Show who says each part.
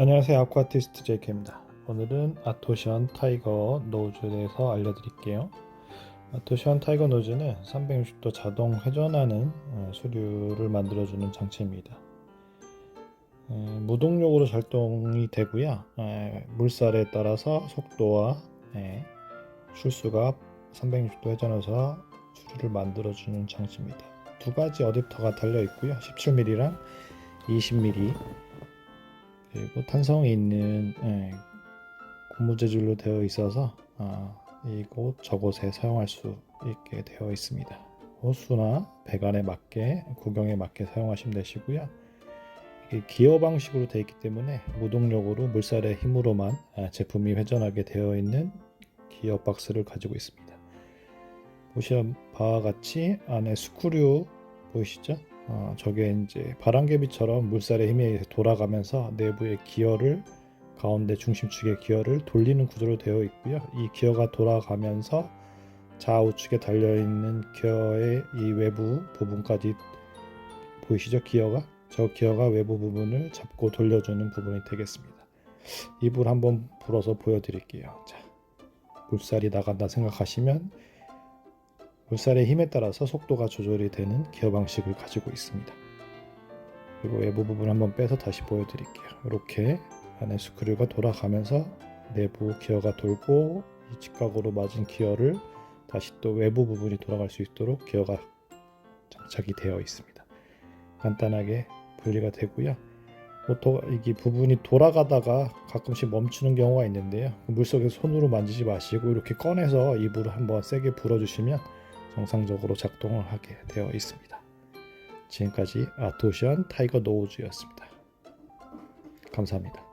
Speaker 1: 안녕하세요. 아쿠아티스트 제이케입니다. 오늘은 아토션 타이거 노즈에 대해서 알려드릴게요. 아토션 타이거 노즈는 360도 자동 회전하는 어, 수류를 만들어주는 장치입니다. 에, 무동력으로 작동이 되고요. 에, 물살에 따라서 속도와 에, 출수가 360도 회전해서 수류를 만들어주는 장치입니다. 두 가지 어댑터가 달려 있고요. 17mm랑 20mm 그리고 탄성이 있는 예, 고무 재질로 되어 있어서 아, 이곳 저곳에 사용할 수 있게 되어 있습니다. 호수나 배관에 맞게 구경에 맞게 사용하시면 되시고요. 기어 방식으로 되어 있기 때문에 무동력으로 물살의 힘으로만 아, 제품이 회전하게 되어 있는 기어 박스를 가지고 있습니다. 보시는 바와 같이 안에 스크류 보이시죠? 어, 저게 이제 바람개비처럼 물살의 힘에 돌아가면서 내부의 기어를 가운데 중심축의 기어를 돌리는 구조로 되어 있고요. 이 기어가 돌아가면서 좌우측에 달려 있는 기어의 이 외부 부분까지 보이시죠? 기어가 저 기어가 외부 부분을 잡고 돌려주는 부분이 되겠습니다. 입을 한번 불어서 보여드릴게요. 자, 물살이 나간다 생각하시면 물살의 힘에 따라서 속도가 조절이 되는 기어 방식을 가지고 있습니다. 그리고 외부 부분 한번 빼서 다시 보여드릴게요. 이렇게 안에 스크류가 돌아가면서 내부 기어가 돌고 이 직각으로 맞은 기어를 다시 또 외부 부분이 돌아갈 수 있도록 기어가 장착이 되어 있습니다. 간단하게 분리가 되고요. 모터 이게 부분이 돌아가다가 가끔씩 멈추는 경우가 있는데요. 물속에 손으로 만지지 마시고 이렇게 꺼내서 이불을 한번 세게 불어주시면 정상적으로 작동을 하게 되어 있습니다. 지금까지 아토션 타이거 노우즈였습니다. 감사합니다.